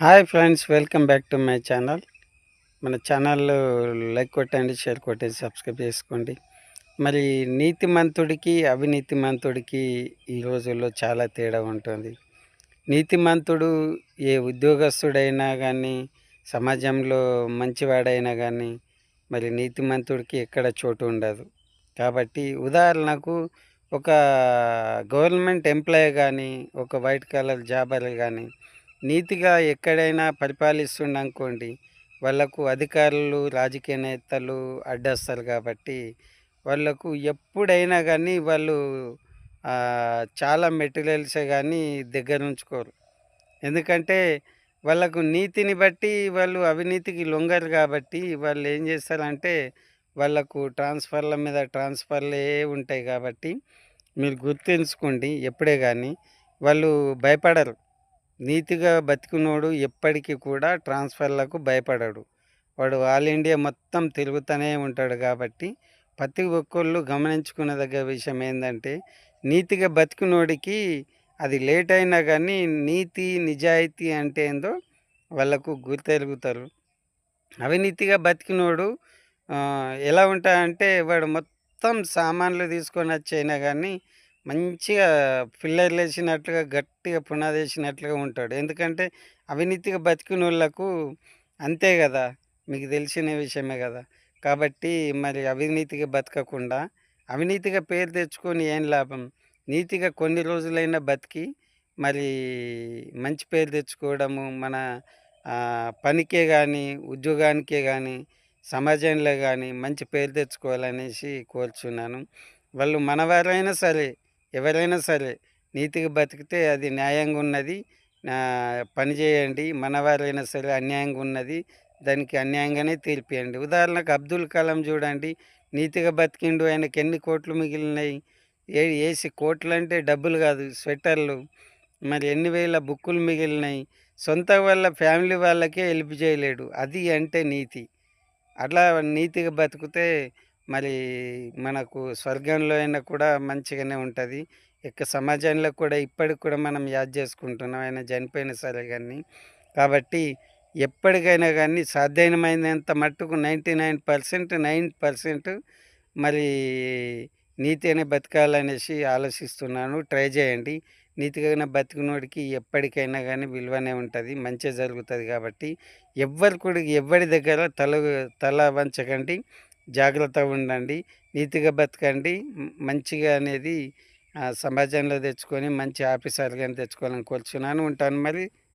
Hi friends welcome back to my channel. మన channel like కొట్టండి share కొట్టండి subscribe చేసుకోండి. మరి నీతిమంతుడికి అవినీతిమంతుడికి ఈ రోజుల్లో చాలా తేడా ఉంటుంది. నీతిమంతుడు ఏ ఉద్యోగస్తుడైనా కానీ సమాజంలో మంచివాడైనా కానీ మరి నీతిమంతుడికి ఎక్కడ చోటు ఉండదు. కాబట్టి ఉదాహరణకు ఒక గవర్నమెంట్ ఎంప్లాయీ కానీ ఒక వైట్ కలర్ జాబర్ కానీ నీతిగా ఎక్కడైనా పరిపాలిస్తుండనుకోండి వాళ్ళకు అధికారులు రాజకీయ నేతలు అడ్డొస్తారు కాబట్టి వాళ్ళకు ఎప్పుడైనా కానీ వాళ్ళు చాలా మెటీరియల్సే కానీ దగ్గర ఉంచుకోరు ఎందుకంటే వాళ్ళకు నీతిని బట్టి వాళ్ళు అవినీతికి లొంగరు కాబట్టి వాళ్ళు ఏం చేస్తారంటే వాళ్ళకు ట్రాన్స్ఫర్ల మీద ట్రాన్స్ఫర్లే ఉంటాయి కాబట్టి మీరు గుర్తుంచుకోండి ఎప్పుడే కానీ వాళ్ళు భయపడరు. నీతిగా బతికినోడు ఎప్పటికీ కూడా ట్రాన్స్ఫర్లకు భయపడడు. వాడు ఆల్ ఇండియా మొత్తం తిరుగుతూనే ఉంటాడు కాబట్టి ప్రతి ఒక్కళ్ళు గమనించుకున్న దగ్గర విషయం ఏంటంటే నీతిగా బతికినోడికి అది లేట్ అయినా కానీ నీతి నిజాయితీ అంటే ఏందో వాళ్ళకు గుర్తెరుగుతారు అవినీతిగా బతికినోడు ఎలా ఉంటాయంటే వాడు మొత్తం సామాన్లు తీసుకొని వచ్చైనా కానీ మంచిగా పిల్లర్లు వేసినట్లుగా గట్టిగా పునాది వేసినట్లుగా ఉంటాడు. ఎందుకంటే అవినీతిగా బతికిన వాళ్ళకు అంతే కదా మీకు తెలిసిన విషయమే కదా. కాబట్టి మరి అవినీతిగా బతకకుండా అవినీతిగా పేరు తెచ్చుకొని ఏం లాభం? నీతిగా కొన్ని రోజులైనా బతికి మరి మంచి పేరు తెచ్చుకోవడము మన పనికే కానీ ఉద్యోగానికే కానీ సమాజంలో కానీ మంచి పేరు తెచ్చుకోవాలనేసి కోరుచున్నాను. వాళ్ళు మనవారైనా సరే ఎవరైనా సరే నీతిగా బతికితే అది న్యాయంగా ఉన్నది. పని చేయండి. మనవారైనా సరే అన్యాయంగా ఉన్నది. దానికి అన్యాయంగానే తీర్పియండి. ఉదాహరణకు అబ్దుల్ కలాం చూడండి. నీతిగా బతికిండు. ఆయనకి ఎన్ని కోట్లు మిగిలినాయి? ఏ వేసి కోట్లు అంటే డబ్బులు కాదు స్వెటర్లు. మరి ఎన్ని వేల బుక్కులు మిగిలినాయి? సొంత వాళ్ళ ఫ్యామిలీ వాళ్ళకే హెల్ప్ చేయలేడు. అది అంటే నీతి. అట్లా నీతిగా బతికితే మరి మనకు స్వర్గంలో అయినా కూడా మంచిగానే ఉంటుంది. ఇక సమాజంలో కూడా ఇప్పటికి కూడా మనం యాద్ చేసుకుంటున్నాం. ఆయన చనిపోయిన సరే కానీ కాబట్టి ఎప్పటికైనా కానీ సాధ్యమైనంత మట్టుకు ninety nine percent nine percent మరి నీతి అనే బతకాలనేసి ఆలోచిస్తున్నాను. ట్రై చేయండి. నీతిగా బతికినోడికి ఎప్పటికైనా కానీ విలువనే ఉంటుంది. మంచి జరుగుతుంది కాబట్టి ఎవ్వరి కూడా ఎవరి దగ్గర తల తల వంచకండి. జాగ్రత్తగా ఉండండి. నీతిగా బతకండి. మంచిగా అనేది సమాజంలో తెచ్చుకొని మంచి ఆఫీసర్గా తెచ్చుకోవాలని కోరుచున్నాను. ఉంటాను మరి.